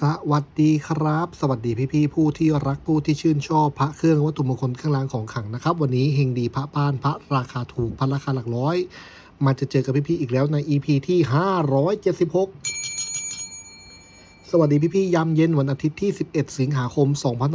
สวัสดีครับ สวัสดีพี่ๆผู้ที่รักผู้ที่ชื่นชอบพระเครื่องวัตถุมงคลเครื่องรางของขลังนะครับ วันนี้เฮงดีพระป้านพระราคาถูกพระราคาหลักร้อย มาจะเจอกับพี่ๆอีกแล้วใน EP ที่ 576 สวัสดีพี่ๆยามเย็นวันอาทิตย์ที่ 11 สิงหาคม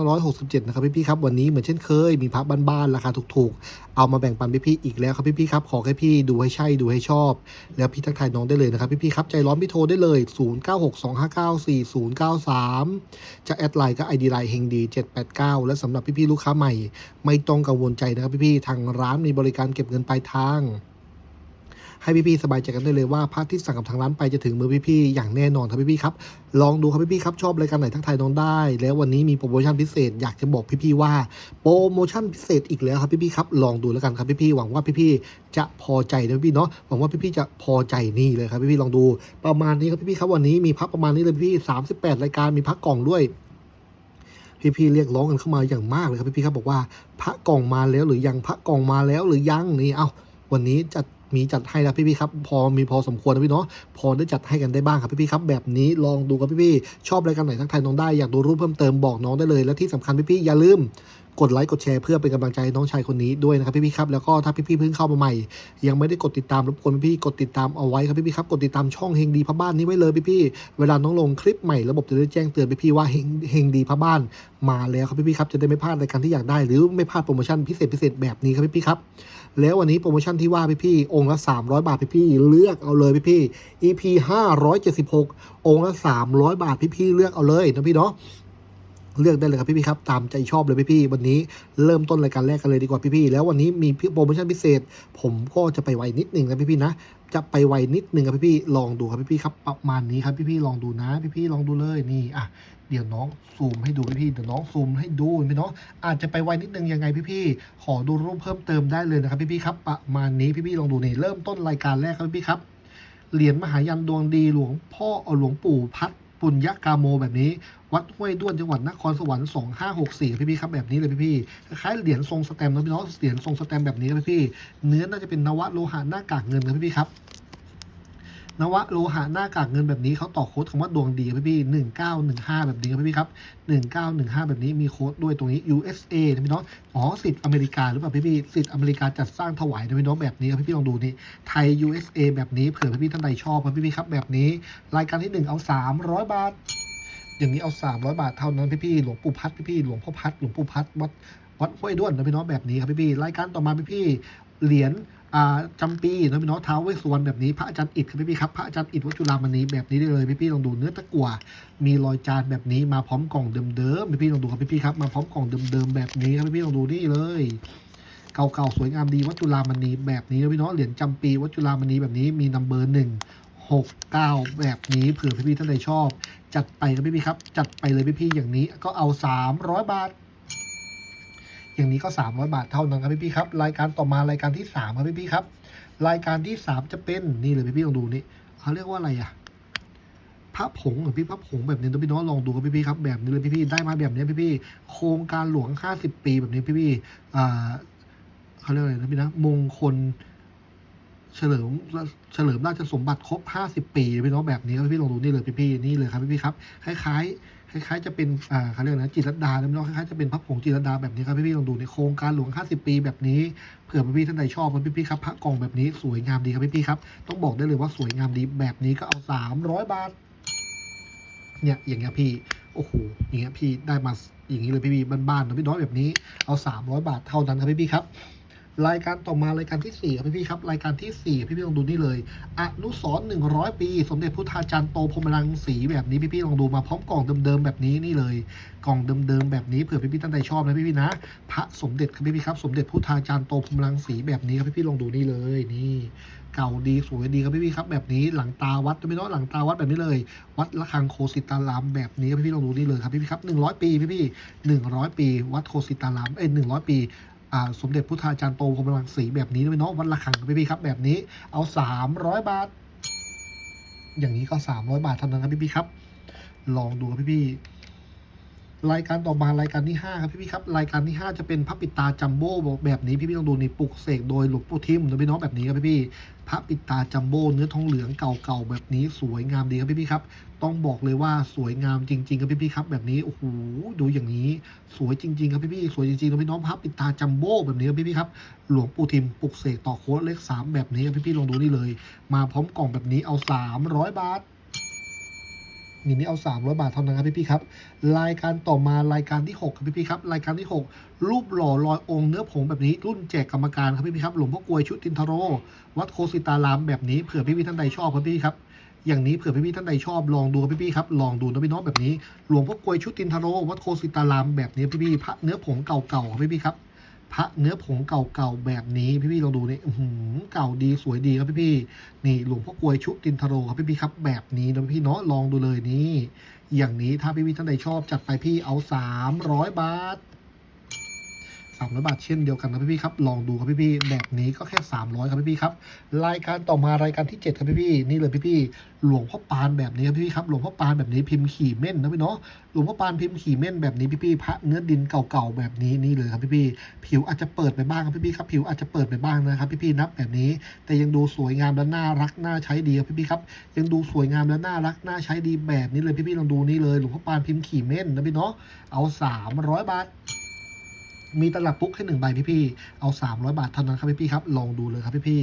2567 นะครับพี่ๆครับ วันนี้เหมือนเช่นเคย มีพระบ้านๆราคาถูกๆ เอามาแบ่งปันพี่ๆอีกแล้วครับพี่ๆครับ ขอแค่พี่ดูให้ใช่ดูให้ชอบ แล้วพี่ทักทายน้องได้เลยนะครับพี่ๆครับ ใจร้อนพี่โทรได้เลย 0962594093 จะแอดไลน์ก็ ID ไลน์เฮงดี 789 และสำหรับพี่ๆลูกค้าใหม่ ไม่ต้องกังวลใจนะครับพี่ๆทางร้านมีบริการเก็บเงินปลายทาง ให้พี่ๆสบายใจกันได้เลยว่าพระที่สั่งกับทางร้านไปจะถึงมือพี่ๆอย่างแน่นอนครับพี่ๆครับลองดูครับพี่ๆครับชอบรายการไหนทักทายน้องได้ แล้ววันนี้มีโปรโมชั่นพิเศษอยากจะบอกพี่ๆว่าโปรโมชั่นพิเศษอีกแล้วครับพี่ๆครับลองดูแล้วกันครับพี่ๆหวังว่าพี่ๆจะพอใจนะพี่เนาะหวังว่าพี่ๆจะพอใจนี่เลยครับพี่ๆลองดูประมาณนี้ครับพี่ๆครับวันนี้มีพักประมาณนี้เลยพี่ๆ38 รายการมีพักกล่องด้วยพี่ๆเรียกร้องกันเข้ามาอย่างมากเลยครับพี่ๆครับบอกว่าพระกล่องมาแล้วหรือยังพระกล่องมาแล้วหรือยังนี่เอ้าวันนี้จัด มีจัดให้แล้วพี่ๆครับพอมีพอสมควรนะพี่เนาะพอได้จัดให้กันได้บ้างครับพี่ๆครับแบบนี้ลองดูครับพี่ๆชอบรายการไหนทักทายน้องได้อยากดูรูปเพิ่มเติมบอกน้องได้เลยและที่สำคัญพี่ๆอย่าลืมกดไลค์กดแชร์เพื่อเป็นกำลังใจให้น้องชายคนนี้ด้วยนะครับพี่ๆครับแล้วก็ถ้าพี่ๆเพิ่งเข้ามาใหม่ ยังไม่ได้กดติดตามรบกวนพี่ๆกดติดตามเอาไว้ครับพี่ๆครับกดติดตามช่องเฮงดีพระบ้านนี้ไว้เลยพี่ๆเวลาน้องลงคลิปใหม่ระบบจะได้แจ้งเตือนพี่ๆว่าเฮงเฮงดีพระบ้านมาแล้วครับพี่ๆครับจะได้ไม่พลาดรายการที่อยากได้ หรือไม่พลาดโปรโมชั่นพิเศษพิเศษแบบนี้ครับพี่ๆครับ แล้ววันนี้โปรโมชั่นที่ว่าพี่ๆองค์ละ 300 บาทพี่ๆเลือกเอาเลยพี่ๆ EP 576 องค์ละ 300 บาทพี่ๆเลือกเอาเลยนะพี่เนาะเลือกได้เลยครับพี่ๆครับ ตามใจชอบเลยพี่ๆวันนี้เริ่มต้นรายการแรกกันเลยดีกว่าพี่ๆแล้ววันนี้มีโปรโมชั่นพิเศษ ผมก็จะไปไวนิดนึงนะพี่ๆนะ จะไปไวนิดนึงครับพี่ๆลองดูครับพี่ๆครับประมาณนี้ครับพี่ๆลองดูนะพี่ๆลองดูเลยนี่อะ เดี๋ยวน้องซูมให้ดูพี่ๆเดี๋ยวน้องซูมให้ดูพี่เนาะอาจจะไปไวนิดนึงยังไงพี่ๆขอดูรูปเพิ่มเติมได้เลยนะครับพี่ๆครับประมาณนี้พี่ๆลองดูนี่เริ่มต้นรายการแรกครับพี่ๆครับเหรียญมหายันดวงดีหลวงพ่อเอาหลวงปู่พัดปุญญกาโมแบบนี้ วัดห้วยด้วนจังหวัดนครสวรรค์2564พี่พี่ครับแบบนี้เลยพี่พี่คล้ายเหรียญทรงสแตมป์นะพี่น้องเหรียญทรงสแตมป์แบบนี้ครับพี่พี่เนื้อน่าจะเป็นนวะโลหะหน้ากากเงินครับพี่พี่ครับ นวะโลหะหน้ากากเงินแบบนี้เขาต่อโค้ดคำว่าดวงดีครับพี่พี่หนึ่งเก้าหนึ่งห้าแบบนี้ครับพี่พี่ครับหนึ่งเก้าหนึ่งห้าแบบนี้มีโค้ดด้วยตรงนี้ USA นะพี่น้องอ๋อสิทธิ์อเมริกาหรือเปล่าพี่พี่สิทธิ์อเมริกาจัดสร้างถวายนะพี่น้องแบบนี้ครับพี่พี่ลองดูนี่ไทย USA แบบนี้เผื่อพี่ๆท่านใดชอบครับพี่ๆครับแบบนี้ รายการที่1เอา300บาท อย่างนี้เอา300บาทเท่านั้นพี่ๆหลวงปู่พัดพี่ๆหลวงพ่อพัดหลวงปู่พัดวัดวัดห้วยด้วนนะพี่น้องแบบนี้ครับพี่ๆรายการต่อมาพี่ๆเหรียญอ่า จำปีนะพี่น้องเท้าเวสสุวรรณแบบนี้พระอาจารย์อิฐครับพี่ๆครับพระอาจารย์อิฐวัดจุฬามณีแบบนี้ได้เลยพี่ๆลองดูเนื้อตะกั่วมีรอยจานแบบนี้มาพร้อมกล่องเดิมๆพี่ๆลองดูครับพี่ๆครับมาพร้อมกล่องเดิมๆแบบนี้ครับพี่ๆลองดูนี่เลยเก่าๆสวยงามดีวัดจุฬามณีแบบนี้นะพี่น้องเหรียญจำปีวัดจุฬามณีแบบนี้มีนัมเบอร์หนึ่งหกเก้าแบบนี้เผื่อพี่ๆท่านใดชอบ จัดไปครับพี่ๆครับ จัดไปเลยพี่ๆอย่างนี้ก็เอาสามร้อยบาท อย่างนี้ก็สามร้อยบาทเท่านั้นครับพี่ๆครับ รายการต่อมารายการที่สามครับพี่ๆครับ รายการที่สามจะเป็นนี่เลยพี่ๆลองดูนี่เขาเรียกว่าอะไรอะพระผงหรือพี่พระผงแบบนี้นะพี่น้องลองดูครับพี่ๆครับแบบนี้เลยพี่ๆได้มาแบบนี้พี่ๆโครงการหลวงห้าสิบปีแบบนี้พี่ๆอ่าเขาเรียกอะไรนะพี่นะมงคลเฉลิมเฉลิมราชสมบัติครบ 50 ปีพี่น้องแบบนี้ครับพี่ลองดูนี่เลยพี่พี่ๆนี่เลยครับพี่พี่ๆครับคล้ายๆ คล้ายๆจะเป็นอ่าเขาเรียกนะจิตรดาน้องคล้ายๆจะเป็นพระผงจิตรดาแบบนี้ครับพี่ๆลองดูในโครงการหลวง 50 ปีแบบนี้เผื่อพี่ๆท่านใดชอบครับพี่ๆครับพระกล่องแบบนี้สวยงามดีครับพี่ๆครับต้องบอกได้เลยว่าสวยงามดีแบบนี้ก็เอา 300 บาทเนี่ยอย่างเงี้ยพี่โอ้โหอย่างเงี้ยพี่ได้มาอย่างนี้เลยพี่พี่บ้านๆนะพี่น้อยแบบนี้เอา 300 บาทเท่านั้นครับพี่พี่ครับ รายการต่อมารายการที่สี่ครับพี่พี่ครับ รายการที่สี่พี่พี่ลองดูนี่เลย อนุสรหนึ่งร้อยปี สมเด็จพุทธาจารย์โตพรมรังสีแบบนี้พี่พี่ลองดูมาพร้อมกล่องเดิมๆแบบนี้นี่เลย กล่องเดิมๆแบบนี้เผื่อพี่พี่ท่านใดชอบนะพี่พี่นะ พระสมเด็จครับพี่พี่ครับสมเด็จพุทธาจารย์โตพรมรังสีแบบนี้ครับพี่พี่ลองดูนี่เลยนี่เก่าดีสวยดีครับพี่พี่ครับแบบนี้หลังตาวัดไม่น้อยหลังตาวัดแบบนี้เลย วัดระฆังโคสิตารามแบบนี้ครับพี่พี่ลองดูนี่เลยครับพี่พี่ครับหนึ่งร้อยปีพี่พี่หนึ่งร้อยปี วัดโคสิตารามเอ้ยหนึ่งร้อยปี สมเด็จพุทธาจารย์โตพรมรังสีแบบนี้ด้วยเนาะวันระขังพี่พี่ครับแบบนี้เอาสามร้อยบาท อย่างนี้ก็สามร้อยบาทเท่านั้นครับพี่ๆครับ ลองดูครับพี่ รายการต่อมารายการที่ห้าครับพี่พี่ครับรายการที่ห้าจะเป็นพระปิตาจัมโบ้แบบนี้พี่พี่ต้องดูนี่ปลุกเสกโดยหลวงปู่ทิมนะพี่น้องแบบนี้ครับพี่พี่พระปิตาจัมโบ้เนื้อทองเหลืองเก่าๆแบบนี้สวยงามดีครับพี่พี่ครับต้องบอกเลยว่าสวยงามจริงๆครับพี่พี่ครับแบบนี้โอ้โหดูอย่างนี้สวยจริงๆครับพี่พี่สวยจริงๆครับพี่น้องพระปิตาจัมโบ้แบบนี้ครับพี่พี่ครับหลวงปู่ทิมปลุกเสกต่อโค้ดเลขสามแบบนี้ครับพี่พี่ลองดูนี่เลย มาพร้อมกล่องแบบนี้เอาสามร้ อยบาทนี่นี่เอา 300 บาทเท่านั้นครับพี่พี่ๆครับ รายการต่อมารายการที่ 6 ครับพี่พี่ๆครับ รายการที่ 6 รูปหล่อลอยองค์เนื้อผงแบบนี้ รุ่นแจกกรรมการครับพี่พี่ๆครับ หลวงพ่อกลวยชุดตินทโร วัดโคสิตารามแบบนี้ เผื่อพี่พี่ๆท่านใดชอบครับพี่ๆครับอย่างนี้เผื่อพี่พี่ๆท่านใดชอบลองดูครับพี่พี่ๆครับลองดูนะพี่น้องแบบนี้ หลวงพ่อกลวยชุดตินทโร วัดโคสิตารามแบบนี้พี่พี่ๆพระเนื้อผงเก่าๆครับพี่พี่ๆครับ พระเนื้อผงเก่าๆแบบนี้พี่ๆลองดูนี่หืมเก่าดีสวยดีครับพี่ๆนี่หลวงพ่อกลวยชุตินทโรครับพี่ๆครับ แบบนี้นะพี่เนาะลองดูเลยนี่ อย่างนี้ถ้าพี่พี่ๆท่านใดชอบจัดไปพี่เอา 300 บาท 300 บาทเช่นเดียวกันครับพี่พี่ๆครับ ลองดูครับพี่พี่ๆแบบนี้ก็แค่ 300 ครับพี่พี่ๆครับ รายการต่อมารายการที่ 7 ครับพี่พี่ๆนี่เลยพี่พี่ๆหลวงพ่อปานแบบนี้ครับพี่พี่ๆครับ หลวงพ่อปานแบบนี้พิมพ์ขี่เม่นนะพี่เนาะ หลวงพ่อปานพิมพ์ขี่เม่นแบบนี้พี่พี่ๆพระเนื้อดินเก่าๆแบบนี้นี่เลยครับพี่พี่ๆผิวอาจจะเปิดไปบ้างครับพี่พี่ๆครับ ผิวอาจจะเปิดไปบ้างนะครับพี่พี่ๆนับแบบนี้ แต่ยังดูสวยงามและน่ารักน่าใช้ดีครับพี่พี่ๆครับ ยังดูสวยงามและน่ารักน่าใช้ดีแบบนี้เลยพี่พี่ๆลองดูนี่เลย หลวงพ่อปานพิมพ์ขี่เม่นนะพี่เนาะ เอา 300 บาท มีตลับปุ๊กให้หนึ่งใบพี่พี่เอา 300 บาทเท่านั้นครับพี่พี่ครับลองดูเลยครับพี่พี่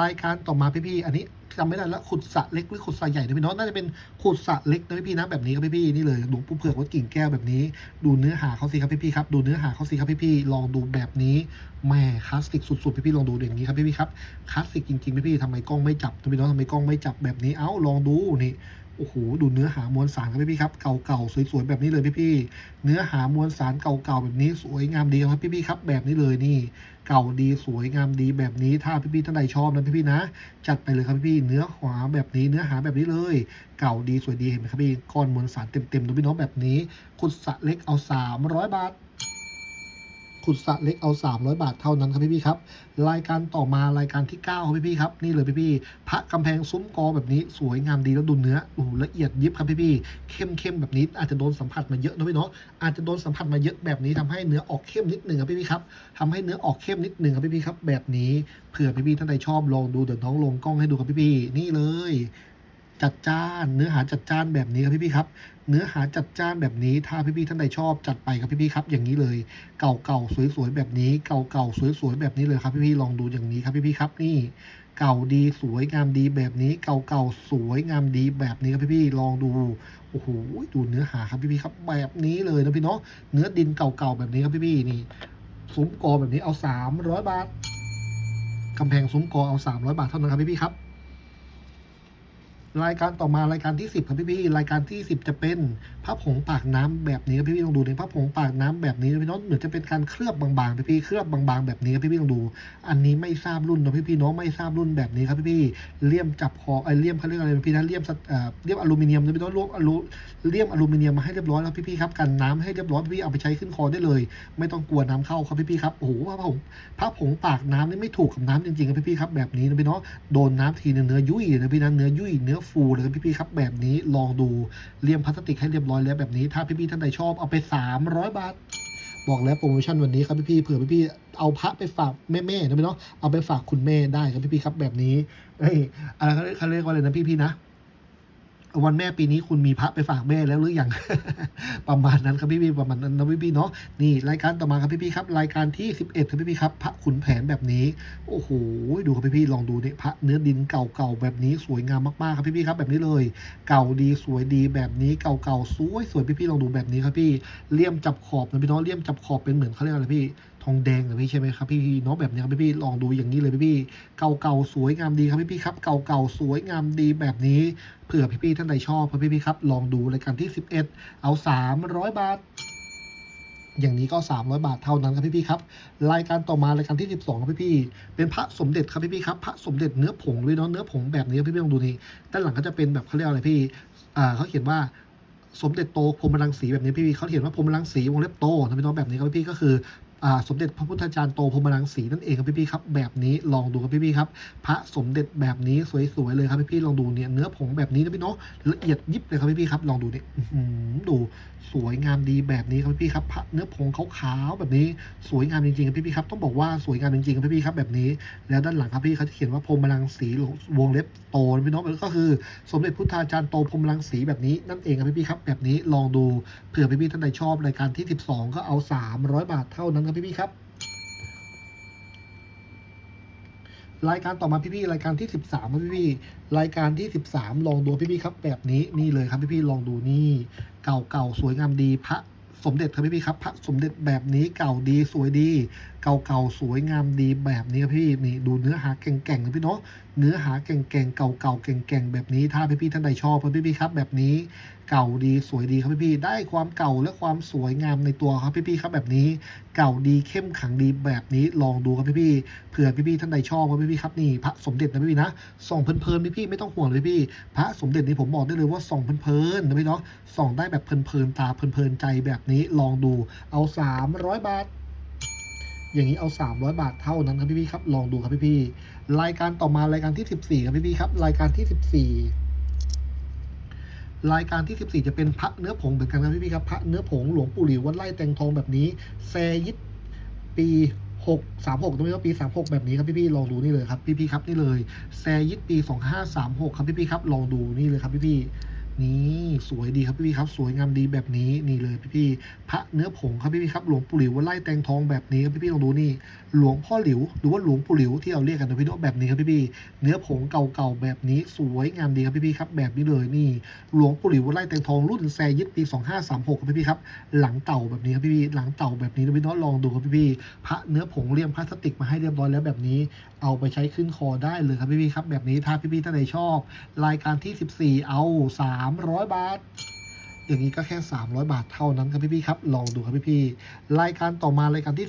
รายการต่อมาพี่พี่อันนี้จำไม่ได้แล้วขุดสระเล็กหรือขุดสระใหญ่นะพี่เนาะน่าจะเป็นขุดสระเล็กนะพี่พี่นะแบบนี้ครับพี่พี่นี่เลยหลวงปู่เผือกวัดกิ่งแก้วแบบนี้ ดูเนื้อหาเขาสิครับพี่พี่ครับดูเนื้อหาเขาสิครับพี่พี่ลองดูแบบนี้แหม่คลาสสิกสุดๆพี่พี่ลองดูอย่างนี้ครับพี่พี่ครับคลาสสิกจริงๆพี่พี่ทำไมกล้องไม่จับนพี่เนาะทำไมกล้องไม่จับแบบนี้เอ้าลองดูนี่ โอ้โหดูเนื้อหามวลสารครับพี่ๆครับ เก่าๆสวยๆแบบนี้เลยพี่ๆเนื้อหามวลสารเก่าๆแบบนี้สวยงามดีครับพี่ๆครับ แบบนี้เลยนี่ เก่าดีสวยงามดีแบบนี้ถ้าพี่ๆท่านใดชอบนะพี่ๆนะ จัดไปเลยครับพี่ๆเนื้อหาแบบนี้เนื้อหาแบบนี้เลย เก่าดีสวยดีเห็นไหมครับพี่ก้อนมวลสารเต็มๆนะพี่น้องแบบนี้ขุดสระเล็กเอา300บาท ขุดสระเล็กเอา 300 บาทเท่านั้นครับพี่ๆครับ รายการต่อมารายการที่ 9 ครับพี่ๆครับ นี่เลยพี่ๆพระกำแพงซุ้มกอแบบนี้สวยงามดีแล้วดูเนื้อโอ้ละเอียดยิบครับพี่ๆเข้มเข้มๆแบบนี้อาจจะโดนสัมผัสมาเยอะนะพี่เนาะอาจจะโดนสัมผัสมาเยอะแบบนี้ทำให้เนื้อออกเข้มนิดหนึ่งครับพี่ๆครับทำให้เนื้อออกเข้มนิดหนึ่งครับพี่ๆครับแบบนี้เผื่อพี่ๆท่านใดชอบลองดูเดี๋ยวน้องลงกล้องให้ดูครับพี่ๆนี่เลย จัดจ้าน เนื้อหาจัดจ้านแบบนี้ครับพี่ๆครับ เนื้อหาจัดจ้านแบบนี้ ถ้าพี่ๆท่านใดชอบจัดไปครับพี่ๆครับ อย่างนี้เลย เก่าๆสวยๆแบบนี้ เก่าๆสวยๆแบบนี้เลยครับพี่ๆลองดูอย่างนี้ครับพี่ๆครับนี่ เก่าดีสวยงามดีแบบนี้ เก่าๆสวยงามดีแบบนี้ครับพี่ๆลองดูโอ้โหดูเนื้อหาครับพี่ๆครับ แบบนี้เลยนะพี่เนาะเนื้อดินเก่าๆแบบนี้ครับพี่ๆนี่ซุ้มกอแบบนี้เอา300บาทกำแพงซุ้มกอเอา300บาทเท่านั้นครับพี่ๆครับ รายการต่อมารายการที่ 10ครับพี่พี่ๆรายการที่ 10 จะเป็นพระผงปากน้ำแบบนี้ครับพี่พี่ๆลองดูในพระผงปากน้ำแบบนี้พี่น้องเหมือนจะเป็นการเคลือบบางๆพี่พี่ๆเคลือบบางๆแบบนี้ครับพี่พี่ๆลองดู อันนี้ไม่ทราบรุ่นนะพี่พี่ๆเน้องไม่ทราบรุ่นแบบนี้ครับพี่พี่ๆเลี่ยมจับคอไอเลี่ยมเขาเรียกอะไรพี่นะเลี่ยมสะเอ่อเลี่ยมอลูมิเนียมนะพี่น้องรวมอลูเลี่ยมอลูมิเนียมมาให้เรียบร้อยแล้วพี่พี่ๆครับกันน้ำให้เรียบร้อยพี่พี่ๆเอาไปใช้ขึ้นคอได้เลย ไม่ต้องกลัวน้ำเข้าครับพี่พี่ๆครับโอ้โหพระผงพระผงปากน้ำนี่ไม่ถูกกับน้ำจริงๆครับพี่พี่ๆครับแบบนี้นะพี่เนาะโดนน้ำทีเนื้อยุ่ยนะพี่นะเนื้อยุ่ยเนื้อฟูเลยครับพี่ๆครับแบบนี้ลองดูเลี่ยมพลาสติกให้เรียบร้อยแล้วแบบนี้ ถ้าพี่ๆท่านใดชอบเอาไป 300 บาท บอกแล้วโปรโมชั่นวันนี้ครับพี่ๆเผื่อพี่ๆเอาพระไปฝากแม่ๆนะพี่เนาะเอาไปฝากคุณแม่ได้ครับพี่ๆครับแบบนี้เอ้ยอะไรเขาเรียกเขาเรียกว่าอะไรนะพี่ๆนะ วันแม่ปีนี้คุณมีพระไปฝากแม่แล้วหรือยัง ประมาณนั้นครับพี่ๆประมาณนั้นนะพี่ๆเนาะนี่รายการต่อมาครับพี่ๆครับ รายการที่ 11ครับพี่ๆครับ พระขุนแผนแบบนี้ โอ้โหดูครับพี่ๆลองดูเนี่ยพระเนื้อดินเก่าๆแบบนี้สวยงามมากๆครับพี่ๆครับแบบนี้เลย เก่าดีสวยดีแบบนี้เก่าๆสวยสวยพี่ๆลองดูแบบนี้ครับพี่เลี่ยมจับขอบนะพี่น้องเลี่ยมจับขอบเป็นเหมือนเขาเรียกอะไรพี่ทองแดงเหรอพี่ใช่ไหมครับพี่ๆเนาะแบบนี้ครับพี่ลองดูอย่างนี้เลยพี่ๆเก่าๆสวยงามดีครับพี่ๆครับเก่าๆสวยงามดีแบบนี้เผื่อพี่ๆท่านใดชอบครับพี่ๆครับลองดูรายการที่ 11 เอา 300 บาทอย่างนี้ก็ 300 บาทเท่านั้นครับพี่ๆครับรายการต่อมารายการที่ 12ครับพี่ๆเป็นพระสมเด็จครับพี่ๆครับพระสมเด็จเนื้อผงด้วยเนาะเนื้อผงแบบนี้ครับพี่ๆลองดูนี่ด้านหลังก็จะเป็นแบบเขาเรียกอะไรพี่อ่าเขาเขียนว่าสมเด็จโตพรมรังสีแบบนี้พี่ๆเขาเขียนว่าพรมรังสีวงเล็บโตนะพี่น้องแบบนี้ครับพี่ๆก็คือ สมเด็จพระพุทธจารย์โตพรมรังสีนั่นเองครับพี่ๆครับแบบนี้ลองดูครับพี่ๆครับพระสมเด็จแบบนี้สวยๆเลยครับพี่ๆลองดูเนี่ยเนื้อผงแบบนี้นะพี่เนาะละเอียดยิบเลยครับพี่ๆครับลองดูเนี่ยดู สวยงามดีแบบนี้ครับพี่ครับเนื้อผงขาวๆแบบนี้สวยงามจริงๆครับพี่ครับต้องบอกว่าสวยงามจริงๆครับพี่ครับแบบนี้ แล้วด้านหลังครับพี่เขาจะเขียนว่าพรมลังสีวงเล็บโตนพี่น้องก็คือ สมเด็จพุทธาจารย์โตพรมลังสีแบบนี้นั่นเองครับพี่ครับแบบนี้ลองดูเผื่อพี่ๆท่านใดชอบรายการที่ 12 ก็เอา 300 บาทเท่านั้นครับพี่ครับ รายการต่อมาพี่ๆรายการที่ 13ครับพี่ๆรายการที่ 13 ลองดูพี่ๆครับ แบบนี้นี่เลยครับพี่ๆลองดูนี่ เก่าๆสวยงามดีพระสมเด็จครับพี่ๆครับ พระสมเด็จแบบนี้เก่าดีสวยดี เก่าๆสวยงามดีแบบนี้ครับพี่นี่ดูเนื้อหาแก่งๆนะพี่เนาะเนื้อหาแก่งๆเก่าๆแก่งๆแบบนี้ถ้าพี่ๆท่านใดชอบครับพี่ๆครับ แบบนี้เก่าดีสวยดีครับพี่ๆได้ความเก่าและความสวยงามในตัวครับพี่ๆครับแบบนี้ เก่าดีเข้มขังดีแบบนี้ลองดูครับพี่ๆเผื่อพี่ๆท่านใดชอบครับพี่ๆครับนี่พระสมเด็จนะพี่ๆนะส่องเพลินๆพี่ๆไม่ต้องห่วงเลยพี่พระสมเด็จนี่ผมบอกได้เลยว่าส่องเพลินๆนะพี่เนาะส่องได้แบบเพลินๆตาเพลินๆใจแบบนี้ลองดูเอา 300 บาท อย่างนี้เอา 300 บาทเท่านั้นครับพี่ๆครับ ลองดูครับพี่ๆรายการต่อมารายการที่ 14 ครับพี่ๆครับ รายการที่ 14 รายการที่ 14 จะเป็นพระเนื้อผงเหมือนกันครับพี่ๆครับพระเนื้อผงหลวงปู่หลิววัดไร่แตงทองแบบนี้แซยิดปี6 36ต้องไม่ว่าปี36แบบนี้ครับพี่ๆลองดูนี่เลยครับพี่ๆครับนี่เลยแซยิดปี2536ครับพี่ๆครับลองดูนี่เลยครับพี่ๆ นี่สวยดีครับพี่ๆครับ สวยงามดีแบบนี้นี่เลยพี่ๆพระเนื้อผงครับพี่ๆครับหลวงปู่หลิววัดไร่แตงทองแบบนี้ครับพี่ๆลองดูนี่หลวงพ่อหลิวหรือว่าหลวงปู่หลิวที่เราเรียกกันนะพี่น้องแบบนี้ครับพี่ๆเนื้อผงเก่าๆแบบนี้สวยงามดีครับพี่ๆครับแบบนี้เลยนี่ หลวงปู่หลิววัดไร่แตงทองรุ่นแซยิดปี 2536ครับพี่ๆครับหลังเต่าแบบนี้ครับพี่ๆหลังเต่าแบบนี้นะพี่น้องลองดูครับพี่ๆพระเนื้อผงเลี่ยมพลาสติกมาให้เรียบร้อยแล้วแบบนี้ เอาไปใช้ขึ้นคอได้เลยครับพี่ๆครับแบบนี้ถ้าพี่ๆท่านใดชอบ รายการที่ 14 เอา300 บาท อย่างนี้ก็แค่ 300 บาทเท่านั้นครับพี่ๆครับ ลองดูครับพี่ๆรายการต่อมารายการที่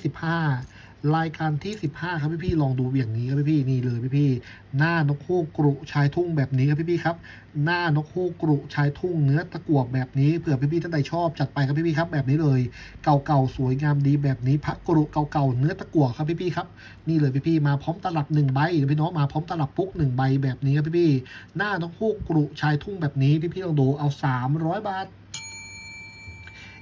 15 รายการที่ 15 ครับพี่ๆลองดูอย่างนี้ครับพี่ๆนี่เลยพี่ๆหน้านกฮูกกรุชายทุ่งแบบนี้ครับพี่ๆครับ หน้านกฮูกกรุชายทุ่งเนื้อตะกั่วแบบนี้เผื่อพี่ๆท่านใดชอบจัดไปครับพี่ๆครับแบบนี้เลย เก่าๆสวยงามดีแบบนี้พระกรุเก่าๆเนื้อตะกั่วครับพี่ๆครับนี่เลยพี่ๆมาพร้อมตลับหนึ่งใบพี่น้องมาพร้อมตลับปุ๊กหนึ่งใบแบบนี้ครับพี่ๆหน้านกฮูกกรุชายทุ่งแบบนี้พี่ๆลองดูเอา 300 บาท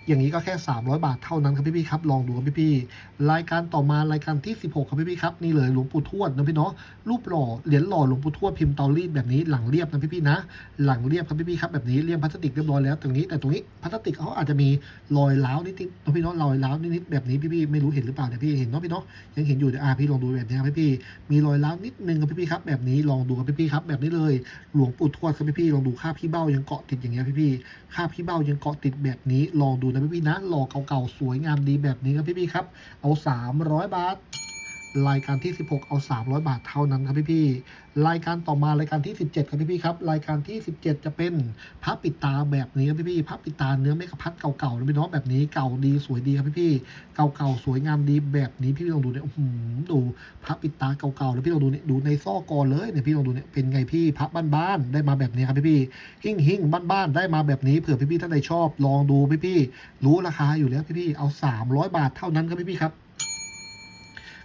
อย่างนี้ก็แค่ 300 บาทเท่านั้นครับพี่ๆครับ ลองดูครับพี่ๆรายการต่อมารายการที่ 16 ครับพี่ๆครับ นี่เลยหลวงปู่ทวดนะพี่เนาะรูปหล่อเหรียญหล่อหลวงปู่ทวดพิมพ์เตารีดแบบนี้หลังเรียบนะพี่ๆนะ หลังเรียบครับพี่ๆครับแบบนี้เรียบพลาสติกเรียบร้อยแล้วตรงนี้แต่ตรงนี้พลาสติกเขาอาจจะมีรอยร้าวนิดๆนะพี่เนาะรอยร้าวนิดๆแบบนี้พี่ๆไม่รู้เห็นหรือเปล่าเนี่ยพี่เห็นเนาะพี่เนาะยังเห็นอยู่เดี๋ยวอ่พี่ลองดูแบบนี้ครับพี่ๆมีรอยร้าวนิดนึงครับพี่ๆครับแบบนี้ลองดูครับพี่ๆครับแบบนี้เลยหลวงปู่ทวดครับพี่ๆลองดูคาบพี่เบ้ายังเกาะติดอย่างเงี้ยพี่ๆค่าบพี่เบ้ายังเกาะติดแบบนี้ลองดูนะพี่พี่นะหล่อเก่าๆสวยงามดีแบบนี้ครับพี่พี่ครับ เอา 300 บาท รายการที่ 16 เอา 300 บาทเท่านั้นครับพี่ๆรายการต่อมารายการที่ 17 ครับพี่ๆครับ รายการที่ 17 จะเป็นพระปิดตาแบบนี้ครับพี่ๆพระปิดตาเนื้อเมกะพัดเก่าๆนะพี่น้องแบบนี้เก่าดีสวยดีครับพี่ๆเก่าๆสวยงามดีแบบนี้พี่ลองดูเนี่ยอื้อหือดูพระปิดตาเก่าๆแล้วพี่ลองดูเนี่ยดูในซ่อกอเลยเนี่ยพี่ลองดูเนี่ยเป็นไงพี่พระบ้านๆได้มาแบบนี้ครับพี่ๆหิ่งหิ่งบ้านๆได้มาแบบนี้เผื่อพี่ๆท่านใดชอบลองดูพี่ๆรู้ราคาอยู่แล้วพี่ๆเอา 300 บาทเท่านั้นครับพี่ๆครับ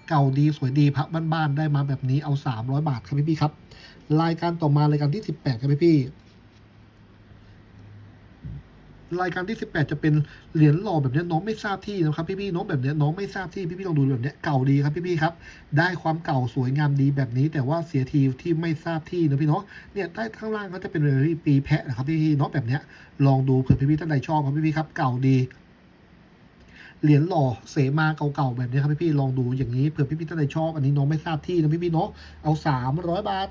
เก่าดีสวยดีพระบ้านๆได้มาแบบนี้เอา 300 บาทครับพี่พี่ครับ รายการต่อมารายการที่ 18 ครับพี่พี่รายการที่ 18 จะเป็นเหรียญหล่อแบบนี้น้องไม่ทราบที่นะครับพี่พี่น้องแบบนี้น้องไม่ทราบที่พี่พี่ลองดูแบบนี้เก่าดีครับพี่พี่ครับ ได้ความเก่าสวยงามดีแบบนี้ แต่ว่าเสียทีที่ไม่ทราบที่นะพี่เนาะเนี่ยใต้ข้างล่างก็จะเป็นเรลี่ปีแพะนะครับพี่พี่ๆเนาะแบบนี้ลองดูเผื่อพี่พี่ท่านใดชอบครับพี่พี่ครับ เก่าดี เหรียญหล่อเสมาเก่าๆแบบนี้ครับพี่ๆลองดูอย่างนี้เผื่อพี่ๆท่านใดชอบ อันนี้น้องไม่ทราบที่นะพี่ๆเนาะเอาสามร้อยบาท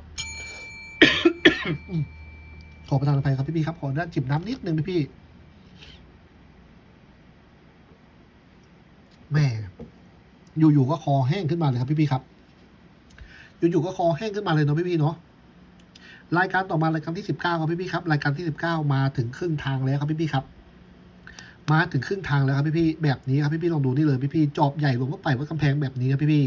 ขอประทานอภัยครับพี่ๆครับขออนุญาตจิบน้ำนิดนึงพี่ๆแม่อยู่ๆก็คอแห้งขึ้นมาเลยครับพี่ๆครับ อยู่ๆก็คอแห้งขึ้นมาเลยเนาะพี่ๆเนาะรายการต่อมารายการที่สิบเก้าครับพี่ๆครับ รายการที่สิบเก้ามาถึงครึ่งทางแล้วครับพี่ๆครับ มาถึงครึ่งทางแล้วครับพี่ๆแบบนี้ครับพี่ๆลองดูนี่เลยพี่ๆจอบใหญ่หลวงพ่อไปวัดกำแพงแบบนี้ครับพี่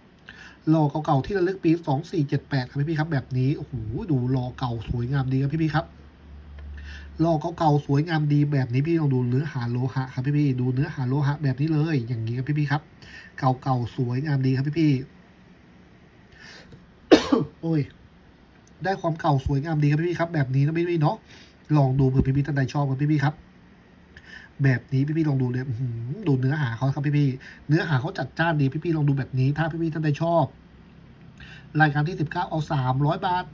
ๆรอเก่าๆที่ระลึกปีสองสี่เจ็ดแปดครับพี่ๆครับ แบบนี้โอ้โหดูรอเก่าสวยงามดีครับพี่ๆครับลอกเก่าๆสวยงามดีแบบนี้พี่ลองดูเนื้อหาโลหะครับพี่พี่ดูเนื้อหาโลหะแบบนี้เลย อย่างนี้ครับพี่พี่ครับ เก่าๆสวยงามดีครับพี่พี่โอ้ย ได้ความเก่าสวยงามดีครับพี่พี่ครับ แบบนี้นะพี่พี่เนาะลองดูเผื่อพี่พี่ท่านใดชอบครับพี่พี่ครับ แบบนี้พี่พี่ลองดูเลยดูเนื้อหาเขาครับพี่พี่เนื้อหาเขาจัดจ้านดีพี่พี่ลองดูแบบนี้ ถ้าพี่พี่ท่านใดชอบ รายการที่สิบเก้าเอาสามร้อยบาท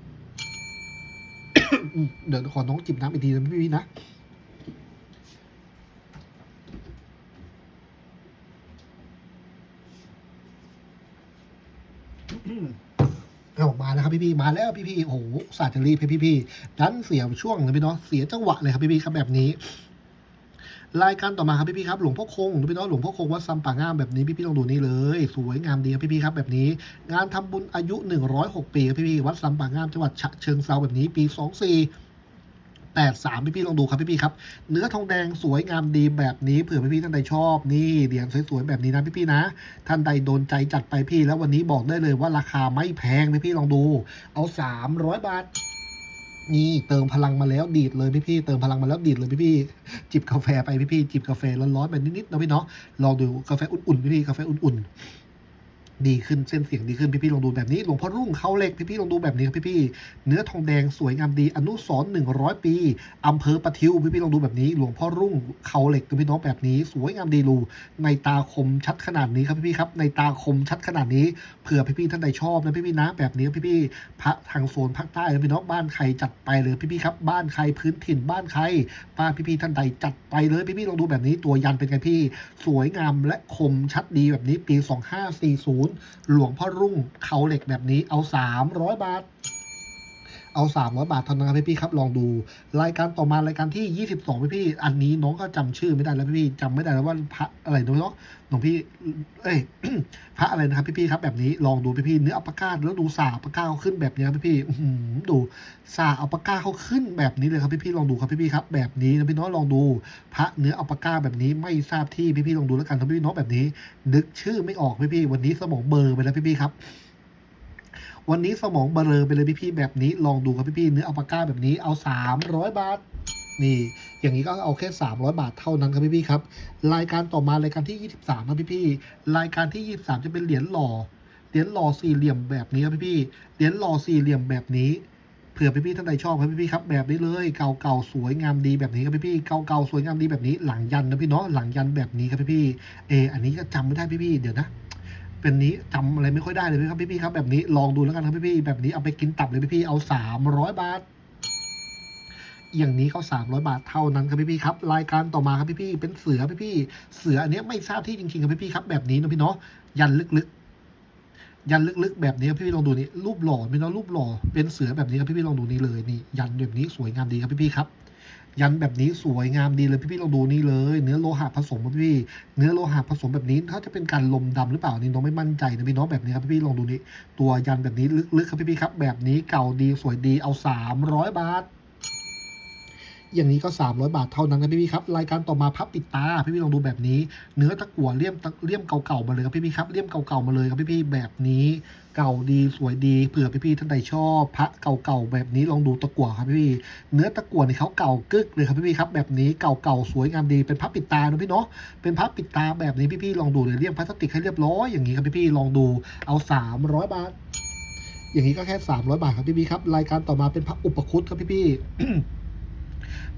เดี๋ยวขอน้องจิบน้ำอีกทีนะพี่พี่นะเอามาแล้วครับพี่พี่ๆมาแล้วพี่พี่ๆโอ้โหสาจะรีบให้พี่พี่ๆดันเสียช่วงเลยพี่เนาะเสียจังหวะเลยครับพี่พี่ๆครับแบบนี้ รายการต่อมาครับพี่พี่ครับหลวงพ่อคงพี่น้องหลวงพ่อคงวัดซัมป่างามแบบนี้พี่พี่ลองดูนี่เลย สวยงามดีครับพี่พี่ครับแบบนี้ งานทำบุญอายุ 106 ปีครับพี่พี่วัดซัมป่างามจังหวัดฉะเชิงเซาแบบนี้ปี 24 83 พี่พี่ลองดูครับพี่พี่ครับ เนื้อทองแดงสวยงามดีแบบนี้เผื่อพี่พี่ท่านใดชอบนี่เหรียญสวยๆแบบนี้นะพี่พี่นะ ท่านใดโดนใจจัดไปพี่ แล้ววันนี้บอกได้เลยว่าราคาไม่แพงพี่พี่ลองดู เอา 300 บาท นี่เติมพลังมาแล้วดีดเลยพี่พี่เติมพลังมาแล้วดีดเลยพี่พี่จิบกาแฟไปพี่พี่จิบกาแฟร้อนๆไปนิดๆนะพี่เนาะลองดูกาแฟอุ่นๆพี่พี่กาแฟอุ่นๆ ดีขึ้นเส้นเสียงดีขึ้นพี่ๆลองดูแบบนี้หลวงพ่อรุ่งเขาเหล็กพี่ๆลองดูแบบนี้ครับพี่ๆเนื้อทองแดงสวยงามดีอนุสร์หนึ่งร้อยปีอำเภอปะทิวพี่ๆลองดูแบบนี้ หลวงพ่อรุ่งเขาเหล็กตัวพี่น้องแบบนี้ สวยงามดีรูในตาคมชัดขนาดนี้ครับพี่ๆครับในตาคมชัดขนาดนี้เผื่อพี่ๆท่านใดชอบนะพี่ๆนะแบบนี้พี่ๆพระทางโซนภาคใต้นะพี่น้องบ้านใครจัดไปเลยพี่ๆครับบ้านใครพื้นถิ่นบ้านใครบ้านพี่ๆท่านใดจัดไปเลยพี่ๆลองดูแบบนี้ตัวยันเป็นไงพี่ สวยงามและคมชัดดีแบบนี้ปี 2540หลวงพ่อรุ่งเขาเหล็กแบบนี้เอา 300 บาท เอา 300 บาทเท่านั้นครับพี่ครับลองดูรายการต่อมารายการที่ 22พี่พี่อันนี้น้องก็จำชื่อไม่ได้แล้วพี่ๆจำไม่ได้แล้วว่าพระอะไรเนาะหลวงพี่เอ้ยพระอะไรนะครับพี่ๆครับแบบนี้ลองดูพี่ๆเนื้ออัปก้าแล้วดูสาอัปก้าเขาขึ้นแบบนี้ครับพี่ๆอื้อหือดูสาอัปก้าเขาขึ้นแบบนี้เลยครับพี่ๆลองดูครับพี่ๆครับแบบนี้นะพี่น้องลองดู พระเนื้ออัปก้าแบบนี้ไม่ทราบที่พี่ๆลองดูแล้วกันครับพี่น้องแบบนี้ นึกชื่อไม่ออกพี่ๆวันนี้สมองเบลอร์ไปแล้วพี่ๆครับ วันนี้สมองเบลอไปเลยพี่ๆแบบนี้ ลองดูครับพี่ๆเนื้ออัปปะก้าแบบนี้เอา 300 บาทนี่อย่างนี้ก็เอาแค่ 300 บาทเท่านั้นครับพี่ๆครับ รายการต่อมารายการที่ 23ครับพี่ๆรายการที่ 23 จะเป็นเหรียญหล่อเหรียญหล่อสี่เหลี่ยมแบบนี้ครับพี่ๆเหรียญหล่อสี่เหลี่ยมแบบนี้เผื่อพี่ๆท่านใดชอบครับพี่ๆครับแบบนี้เลยเก่าๆสวยงามดีแบบนี้ครับพี่ๆเก่าๆสวยงามดีแบบนี้ หลังยันนะพี่เนาะหลังยันแบบนี้ครับพี่ๆเอออันนี้ก็จำไม่ได้พี่ๆเดี๋ยวนะ เป็นนี้จำอะไรไม่ค่อยได้เลยครับพี่ๆครับแบบนี้ลองดูแล้วกันครับพี่ๆแบบนี้เอาไปกินตับเลยพี่ๆเอา300บาท อย่างนี้เขา300บาทเท่านั้นครับพี่ๆครับ รายการต่อมาครับพี่ๆเป็นเสือพี่ๆเสืออันเนี้ยไม่ทราบที่จริงๆครับพี่ๆครับแบบนี้นะพี่เนาะยันลึกๆ ยันลึกๆ แบบนี้ครับพี่ๆลองดูนี่รูปหล่อพี่เนาะรูปหล่อเป็นเสือแบบนี้ครับพี่ๆลองดูนี่เลยนี่ยันแบบนี้สวยงามดีครับพี่ๆครับ ยันแบบนี้สวยงามดีเลยพี่ๆลองดูนี่เลย เนื้อโลหะผสมพี่ๆเนื้อโลหะผสมแบบนี้ถ้าจะเป็นการลมดำหรือเปล่านี่น้องไม่มั่นใจนะพี่น้องแบบนี้ครับพี่ๆลองดูนี่ตัวยันแบบนี้ลึกๆครับพี่ๆครับ แบบนี้เก่าดีสวยดีเอา 300 บาท อย่างนี้ก็ 300 บาทเท่านั้นครับพี่ครับรายการต่อมาพับปิดตาพี่ๆลองดูแบบนี้ เนื้อตะกั่วเลี่ยมเลี่ยมเก่าๆมาเลยครับพี่ๆครับเลี่ยมเก่าๆมาเลยครับพี่ๆแบบนี้ เก่าดีสวยดีเผื่อพี่ๆท่านใดชอบพระเก่าๆแบบนี้ลองดูตะกั่วครับพี่ๆเนื้อตะกั่วนี่เขาเก่ากึกเลยครับพี่ๆครับแบบนี้เก่าๆสวยงามดีเป็นพับปิดตานะพี่เนาะเป็นพับปิดตาแบบนี้พี่ๆลองดูเลยเลี่ยมพลาสติกให้เรียบร้อยอย่างนี้ครับพี่ๆลองดูเอา 300 บาท อย่างนี้ก็แค่ 300 บาทครับพี่ๆครับรายการต่อมาเป็นพระอุปคุตครับพี่ๆ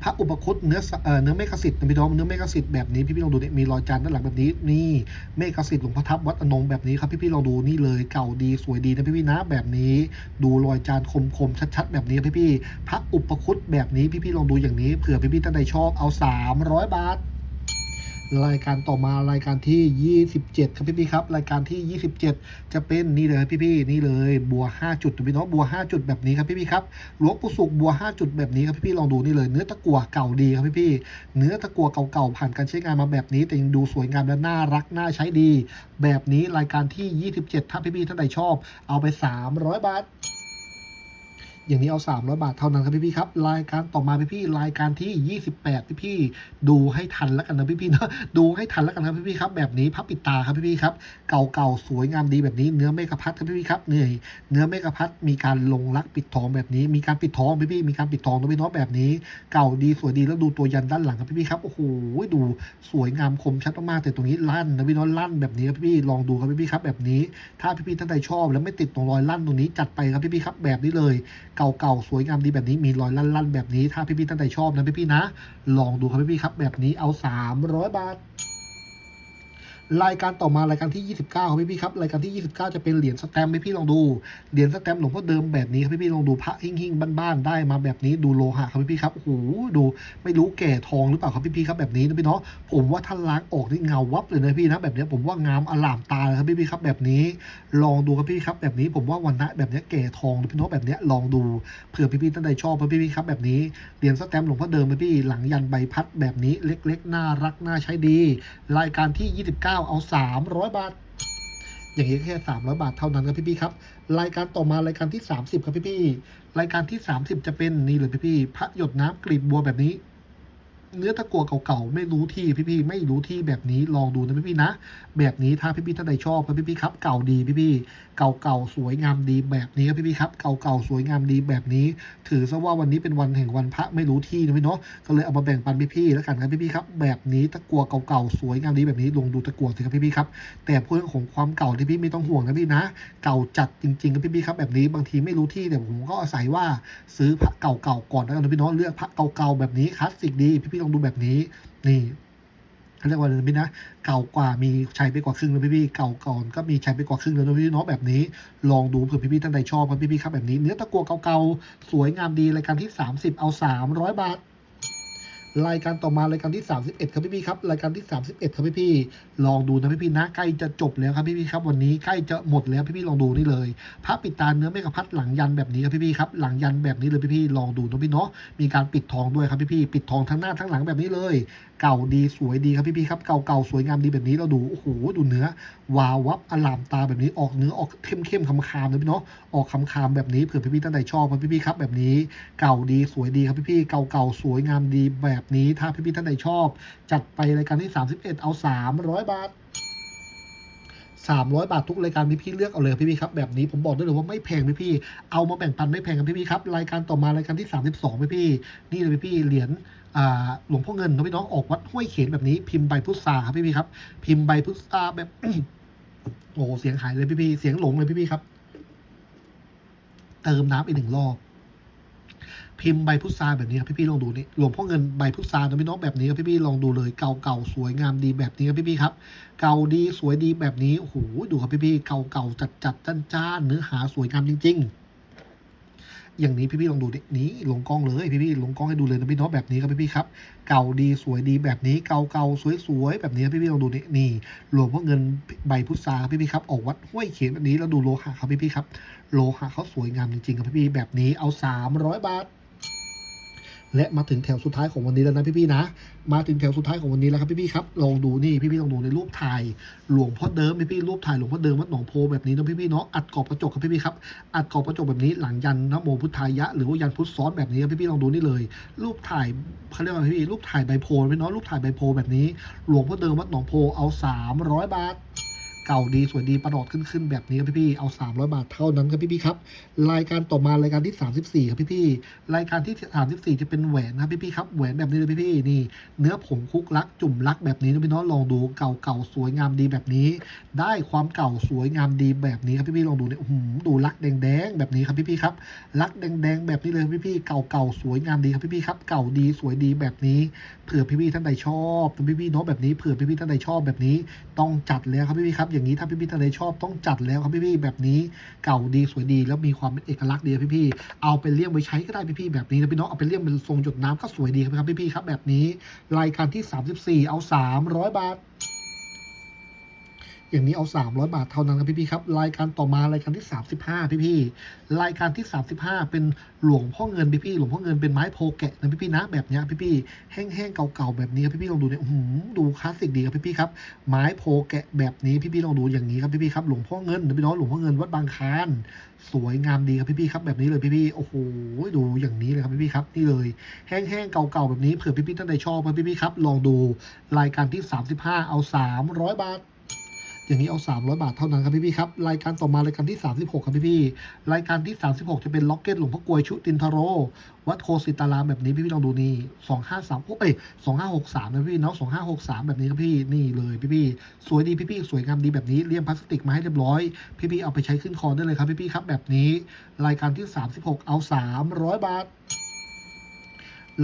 พระอุปคุตเนื้อเอ่อเนื้อเมฆสิทธิ์นะพี่น้องเนื้อเมฆสิทธิ์แบบนี้พี่พี่ๆลองดูเนี่ยมีรอยจานด้านหลังแบบนี้นี่เมฆสิทธิ์หลวงพ่อทับวัดอนงแบบนี้ครับพี่พี่ๆลองดูนี่เลยเก่าดีสวยดีนะพี่พี่ๆนะแบบนี้ ดูรอยจานคมๆชัดๆแบบนี้พี่พี่ๆพระอุปคุตแบบนี้พี่พี่ๆลองดูอย่างนี้เผื่อพี่พี่ๆท่านใดชอบเอา 300 บาท รายการต่อมารายการที่ 27 ครับพี่ๆครับ รายการที่ 27 จะเป็นนี่เลยพี่ๆนี่เลยบัว 5 จุดพี่น้องบัว 5 จุดแบบนี้ครับพี่ๆครับหลวงปู่สุขบัว 5 จุดแบบนี้ครับพี่ๆลองดูนี่เลยเนื้อตะกั่วเก่าดีครับพี่ๆเนื้อตะกั่วเก่าๆผ่านการใช้งานมาแบบนี้ แต่ยังดูสวยงามและน่ารักน่าใช้ดี แบบนี้รายการที่ 27 ถ้าพี่ๆท่านใดชอบ เอาไป 300 บาท อย่างนี้เอา 300 บาทเท่านั้นครับพี่ๆครับรายการต่อมาพี่ๆรายการที่ 28 พี่ๆดูให้ทันแล้วกันนะพี่ๆเนาะดูให้ทันแล้วกันครับพี่ๆครับแบบนี้พับปิดตาครับพี่ๆครับเก่าๆสวยงามดีแบบนี้เนื้อเมกะพัดครับพี่ๆครับเหนี่อยเนื้อเมกะพัดมีการลงรักปิดทองแบบนี้ มีการปิดทองพี่ๆมีการปิดทองนะพี่เนาะแบบนี้ เก่าดีสวยดีแล้วดูตัวยันด้านหลังครับพี่ๆครับโอ้โหดูสวยงามคมชัดมากๆแต่ตรงนี้ลั่นนะพี่เนาะลั่นแบบนี้ครับพี่ๆลองดูครับพี่ๆครับแบบนี้ ถ้าพี่ๆท่านใดชอบ แล้วไม่ติดตรงรอยลั่นตรงนี้จัดไปครับพี่ๆครับแบบนี้เลยเก่าๆ สวยงามดีแบบนี้มีรอยลั่นๆ แบบนี้ถ้าพี่ๆท่านใดชอบนะพี่ๆนะ ลองดูครับพี่ๆครับ แบบนี้เอา 300 บาท รายการต่อมารายการที่ 29ครับพี่ๆครับรายการที่ 29 จะเป็นเหรียญสแตมป์พี่ลองดูเหรียญสแตมป์หลวงพ่อเดิมแบบนี้ครับพี่ๆลองดูพระหิ่งๆบ้านๆได้มาแบบนี้ดูโลหะครับพี่ๆครับโอ้โหดูไม่รู้แก่ทองหรือเปล่าครับพี่ๆครับแบบนี้นะพี่เนาะผมว่าถ้านล้างออกนี่เงาวับเลยนะพี่นะแบบนี้ผมว่างามอลามตาเลยครับพี่ๆครับแบบนี้ ลองดูครับพี่ครับแบบนี้ผมว่าวันนะแบบนี้แก่ทองนะพี่เน้องแบบนี้ลองดูเผื่อพี่ๆท่านใดชอบเพื่พี่ครับแบบนี้เหรียญสแตมป์หลวงพ่อเดิมไหมพี่หลังยันใบพัดแบบนี้เล็ก ๆ น่ารักน่าใช้ดี รายการที่ 29เอา 300 บาท อย่างนี้แค่ 300 บาทเท่านั้นครับพี่ๆครับ รายการต่อมารายการที่ 30 ครับพี่ๆรายการที่ 30 จะเป็นนี่เลยพี่ๆพระหยดน้ำกลีบบัวแบบนี้ เนื้อตะกัวเก่าๆไม่รู้ที่พี่ๆไม่รู้ที่แบบนี้ลองดูนะพี่ๆนะ แบบนี้ถ้าพี่ๆท่านใดชอบครับพี่ๆครับ เก่าดีพี่ๆเก่าๆสวยงามดีแบบนี้ครับพี่ๆครับ เก่าๆสวยงามดีแบบนี้ ถือซะว่าวันนี้เป็นวันแห่งวันพระไม่รู้ที่นะพี่เนาะก็เลยเอามาแบ่งปันพี่ๆแล้วกันครับพี่ๆครับ แบบนี้ตะกัวเก่าๆสวยงามดีแบบนี้ลองดูตะกัวสิครับพี่ๆครับ แต่เรื่องของความเก่าที่พี่ไม่ต้องห่วงนะพี่นะ เก่าจัดจริงๆครับพี่ๆครับ แบบนี้บางทีไม่รู้ที่แต่ผมก็อาศัยว่าซื้อพระเก่าๆก่อนแล้วกันนะพี่เนาะเลือกพระเก่าๆแบบนี้คลาสสิกดีพี่ๆลองดูแบบนี้ นี่เขาเรียกว่าอะไรนะพี่นะ เก่ากว่ามีใช้ไปกว่าครึ่งแล้วพี่ๆเก่าก่อนก็มีใช้ไปกว่าครึ่งแล้วนะพี่เนาะแบบนี้ ลองดูเผื่อพี่ๆท่านใดชอบครับพี่ๆครับแบบนี้ เนื้อตะกัวเก่าๆสวยงามดีรายการที่ 30 เอา 300 บาท รายการต่อมารายการที่ 31 ครับพี่ๆครับรายการที่ 31 ครับพี่ๆลองดูนะพี่ๆนะใกล้จะจบแล้วครับพี่ๆครับ วันนี้ใกล้จะหมดแล้วพี่ๆลองดูนี่เลยพระปิดตาเนื้อเมฆพัดหลังยันแบบนี้ครับพี่ๆครับหลังยันแบบนี้เลยพี่ๆลองดูนะพี่เนาะมีการปิดทองด้วยครับพี่ๆปิดทองทั้งหน้าทั้งหลังแบบนี้เลย เก่าดีสวยดีครับพี่ๆครับเก่าๆสวยงามดีแบบนี้เราดูโอ้โหดูเนื้อวาววับอลามตาแบบนี้ออกเนื้อออกเข้มๆคำคามๆเลยพี่เนาะออกคำคามแบบนี้เผื่อพี่ๆท่านใดชอบครับพี่ๆครับแบบนี้ เก่าดีสวยดีครับพี่ๆเก่าๆสวยงามดีแบบนี้ ถ้าพี่ๆท่านใดชอบ จัดไปรายการที่ 31 เอา 300 บาท 300 บาททุกรายการพี่พี่ๆเลือกเอาเลยพี่ๆครับแบบนี้ผมบอกได้เลยว่าไม่แพงพี่พี่ๆเอามาแบ่งปันไม่แพงครับพี่พี่ๆครับรายการต่อมารายการที่ 32พี่พี่ๆนี่เลยพี่พี่ๆเหรียญหลวงพ่อเงินนะพี่น้องออกวัดห้วยเขนแบบนี้พิมพ์ใบพุทราครับพี่พี่ๆครับ พิมพ์ใบพุทราแบบโอ้เสียงหายเลยพี่พี่ๆเสียงหลงเลยพี่พี่ๆครับ เติมน้ำอีกหนึ่งรอบ พิมพ์ใบพุทราแบบนี้ครับพี่ๆลองดูนี่หลวงพ่อเงินใบพุทรานะพี่น้องแบบนี้ครับพี่ๆลองดูเลยเก่าๆสวยงามดีแบบนี้ครับพี่ๆครับ เก่าดีสวยดีแบบนี้โอ้โหดูครับพี่ๆเก่าๆจัดจัดจ้านจ้านๆเนื้อหาสวยงามจริง ๆ อย่างนี้พี่ๆลองดูนี่ลงกล้องเลยพี่ๆลงกล้องให้ดูเลยนะพี่น้องแบบนี้ครับพี่ๆครับ เก่าดีสวยดีแบบนี้เก่าๆสวยๆแบบนี้ครับพี่ๆลองดูนี่นี่หลวงพ่อเงินใบพุทราครับพี่ๆครับออกวัดห้วยเขียนแบบนี้แล้วดูโลหะครับพี่ๆครับ โลหะเขาสวยงามจริงๆครับพี่ๆแบบนี้เอา300บาท และมาถึงแถวสุดท้ายของวันนี้แล้วนะพี่ๆนะ มาถึงแถวสุดท้ายของวันนี้แล้วครับพี่ๆครับ ลองดูนี่พี่ๆลองดูในรูปถ่ายหลวงพ่อเดิมพี่ๆรูปถ่ายหลวงพ่อเดิมวัดหนองโพแบบนี้นะพี่ๆเนาะอัดกรอบกระจกครับพี่ๆครับอัดกรอบกระจกแบบนี้หลังยันนะโมพุทธายะ หรือว่ายันพุทธซ้อนแบบนี้ครับพี่ๆลองดูนี่เลย รูปถ่ายเขาเรียกว่าพี่ๆรูปถ่ายใบโพลพี่เนาะรูปถ่ายใบโพแบบนี้ หลวงพ่อเดิมวัดหนองโพเอา 300 บาท เก่าดีสวยดีประดอดขึ้นขึ้นแบบนี้ครับพี่ๆเอา 300 บาทเท่านั้นครับพี่ๆครับรายการต่อมารายการที่ 34 ครับพี่ๆรายการที่ 34 จะเป็นแหวนนะพี่ๆครับแหวนแบบนี้เลยพี่ๆนี่ เนื้อผงคุกลักจุ่มลักแบบนี้นะพี่น้องลองดูเก่าๆสวยงามดีแบบนี้ ได้ความเก่าสวยงามดีแบบนี้ครับพี่ๆลองดูเนี่ยหือดูลักแดงๆแบบนี้ครับพี่ๆครับลักแดงๆแบบนี้เลยพี่ๆเก่าๆสวยงามดีครับพี่ๆครับเก่าดีสวยดีแบบนี้เผื่อพี่ๆท่านใดชอบพี่ๆเนาะแบบนี้เผื่อพี่ๆท่านใดชอบแบบนี้ ต้องจัดแล้วครับพี่ๆครับอย่างนี้ถ้าพี่ๆท่ทะเลชอบต้องจัดแล้วครับพี่ๆแบบนี้เก่าดีสวยดีแล้วมีความเป็นเอกลักษณ์ดีพี่พี่ๆเอาไปเลี่ยมไว้ใช้ก็ได้พี่ๆแบบนี้นะพี่น้องเอาไปเลี่ยมเป็นทรงหยดน้ำก็สวยดีครับพี่ๆครับแบบนี้รายการที่ 34 เอา 300 บาท อย่างนี้เอา 300 บาทเท่านั้นครับพี่ๆครับ รายการต่อมารายการที่ 35 พี่ๆรายการที่ 35 เป็นหลวงพ่อเงินพี่ๆหลวงพ่อเงินเป็นไม้โพแกะนะพี่ๆนะแบบเนี้ยพี่ๆแห้งๆเก่าๆแบบนี้ครับพี่ๆลองดูเนี่ยหือดูคลาสสิกดีครับพี่ๆครับไม้โพแกะแบบนี้พี่ๆลองดูอย่างนี้ครับพี่ๆครับหลวงพ่อเงินนะพี่น้องหลวงพ่อเงินวัดบางคานสวยงามดีครับพี่ๆครับแบบนี้เลยพี่ๆโอ้โหดูอย่างนี้เลยครับพี่ๆครับนี่เลย แห้งๆเก่าๆแบบนี้เผื่อพี่ๆท่านใดชอบครับพี่ๆครับลองดูรายการที่ 35 เอา 300 บาท อย่างนี้เอา 300 บาทเท่านั้นครับพี่ๆครับรายการต่อมารายการที่ 36 ครับพี่ๆรายการที่ 36 จะเป็นล็อกเก็ตหลวงพ่อกวยชุตินทโร วัดโคสิตารามแบบนี้พี่ๆลองดูนี่253โอ้ย2563นะพี่เนาะ2563 แบบนี้ครับพี่นี่เลยพี่ๆสวยดีพี่ๆสวยงามดีแบบนี้เลี่ยมพลาสติกมาให้เรียบร้อย พี่ๆเอาไปใช้ขึ้นคอได้เลยครับพี่ๆครับแบบนี้ รายการที่ 36 เอา 300 บาท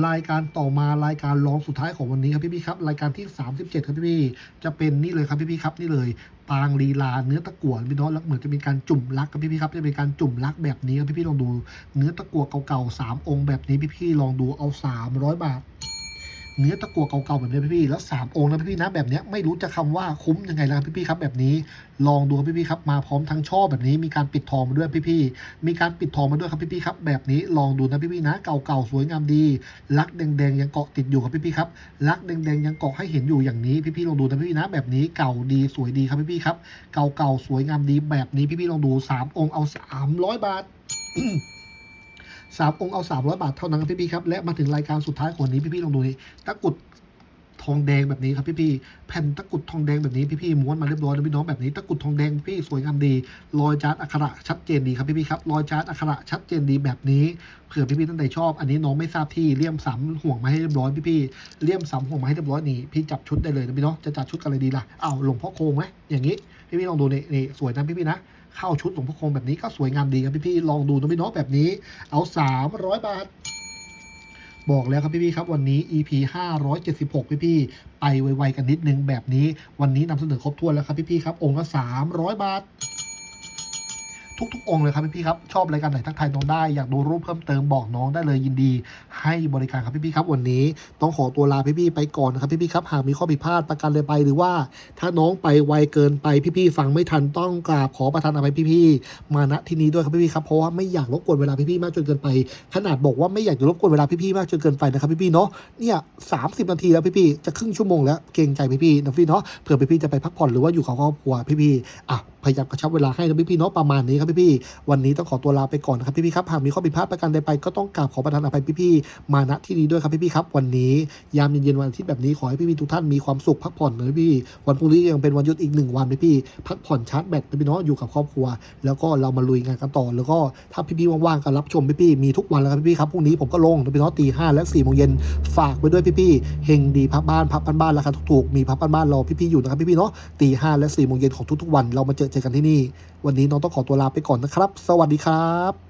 รายการต่อมารายการรองสุดท้ายของวันนี้ครับพี่พี่ครับ รายการที่ 37 ครับพี่พี่จะเป็นนี่เลยครับพี่พี่ครับนี่เลย ปางลีลาเนื้อตะกั่วพี่น้องแล้วเหมือนจะมีการจุ่มรักครับพี่พี่ครับจะเป็นการจุ่มรักแบบนี้ครับพี่พี่ลองดู เนื้อตะกั่วเก่าๆสามองค์แบบนี้พี่พี่ลองดูเอา 300 บาท เนื้อตะกัวเก่าๆแบบนี้พี่ๆแล้ว 3 องค์นะพี่ๆนะแบบเนี้ยไม่รู้จะคำว่าคุ้มยังไงแล้วพี่ๆครับแบบนี้ ลองดูพี่ๆครับมาพร้อมทั้งช่อแบบนี้มีการปิดทองมาด้วยพี่ๆมีการปิดทองมาด้วยครับพี่ๆครับแบบนี้ลองดูนะพี่ๆนะเก่าๆสวยงามดี ลักแดงๆยังเกาะติดอยู่ครับพี่ๆครับลักแดงๆยังเกาะให้เห็นอยู่อย่างนี้พี่ๆลองดูนะพี่ๆนะแบบนี้เก่าดีสวยดีครับพี่ๆครับเก่าๆสวยงามดีแบบนี้พี่ๆลองดูสามองค์เอา 300 บาท สามองค์เอาสามร้อยบาทเท่านั้นครับพี่ๆครับและมาถึงรายการสุดท้ายของนนี้พี่ๆลองดูนี่ตะกุดทองแดงแบบนี้ครับพี่ๆแผ่นตะกุดทองแดงแบบนี้พี่ๆม้วนมาเรียบร้อยแล้วพี่น้องแบบนี้ตะกุดทองแดงพี่สวยงามดีรอยจาร์ดอักขระชัดเจนดีครับพี่ๆครับรอยจาร์ดอักขระชัดเจนดีแบบนี้เผื่อพี่ๆท่านใดชอบ อันนี้น้องไม่ทราบที่เลี่ยมสามห่วงมาให้เรียบร้อยพี่ๆเลี่ยมสามห่วงมาให้เรียบร้อยนี่พี่จับชุดได้เลยนะพี่เนาะจะจัดชุดกันอะไรดีล่ะอ้าวหลวงพ่อโคงไหมอย่างนี้พี่ๆลองดูนี่นี่สวยนะพี่ๆนะ เข้าชุดหลวงพ่อคงแบบนี้ก็สวยงามดีครับพี่ๆลองดูนะพี่น้องแบบนี้ เอา 300 บาท บอกแล้วครับพี่ๆครับวันนี้ EP 576 พี่ๆไปไวๆกันนิดนึงแบบนี้ วันนี้นำเสนอครบถ้วนแล้วครับพี่ๆครับองค์ละ300 บาท ทุก ๆ องค์เลยครับพี่ๆครับ ชอบรายการไหนทักทายน้องได้ อยากดูรูปเพิ่มเติมบอกน้องได้เลยยินดี ให้บริการครับพี่ๆครับวันนี้ ต้องขอตัวลาพี่ๆไปก่อนนะครับพี่ๆครับหากมีข้อผิดพลาดประการเลยไปหรือว่า ถ้าน้องไปไวเกินไปพี่ๆฟังไม่ทันต้องกราบขอประทานอภัยพี่ๆมาณที่นี้ด้วยครับพี่ๆครับเพราะว่าไม่อยากรบกวนเวลาพี่ๆมากจนเกินไป ขนาดบอกว่าไม่อยากจะรบกวนเวลาพี่ๆมากจนเกินไปนะครับพี่ๆเนาะเนี่ยสามสิบนาทีแล้วพี่ๆจะครึ่งชั่วโมงแล้วเกรงใจพี่ๆนะพี่เนาะเผื่อพี่ๆจะไปพักผ่อนหรือว่าอยู่กับครอบครัวพี่ๆอะพยายามกระชับเวลาให้นะพี่ๆเนาะประมาณนี้ครับพี่ๆวันนี้ต้องขอตัวลาไปก่อนนะครับพี่ๆครับหากมีข้อผิดพลาดประการใดไปก็ต้องกราบขอประทานอภัยพี่ๆมาณที่นี้ด้วยครับพี่ๆครับวันนี้ยามเย็นๆวันอาทิตย์แบบนี้ขอให้พี่ๆทุกท่านมีความสุขพักผ่อนนะพี่วันพรุ่งนี้ยังเป็นวันหยุดอีกหนึ่งวันพี่ๆพักผ่อนชาร์จแบตพี่เนาะอยู่กับครอบครัว แล้วก็เรามาลุยงานกันต่อ แล้วก็ถ้าพี่ๆว่างๆก็รับชมพี่ๆมีทุกวันแล้วครับพี่ๆครับพรุ่งนี้ผมก็ลงพี่เนาะตีห้าและสี่โมงเย็นฝากไปด้วยพี่ๆเฮงดีพักบ้านพักบ้านๆราคาถูกๆมีพักบ้านๆรอพี่ๆอยู่นะครับพี่ๆเนาะตีห้าและสี่โมงเย็นของทุกๆวันเรามาเจอเจอกันที่นี่ วันนี้น้องต้องขอตัวลาไปก่อนนะครับ สวัสดีครับ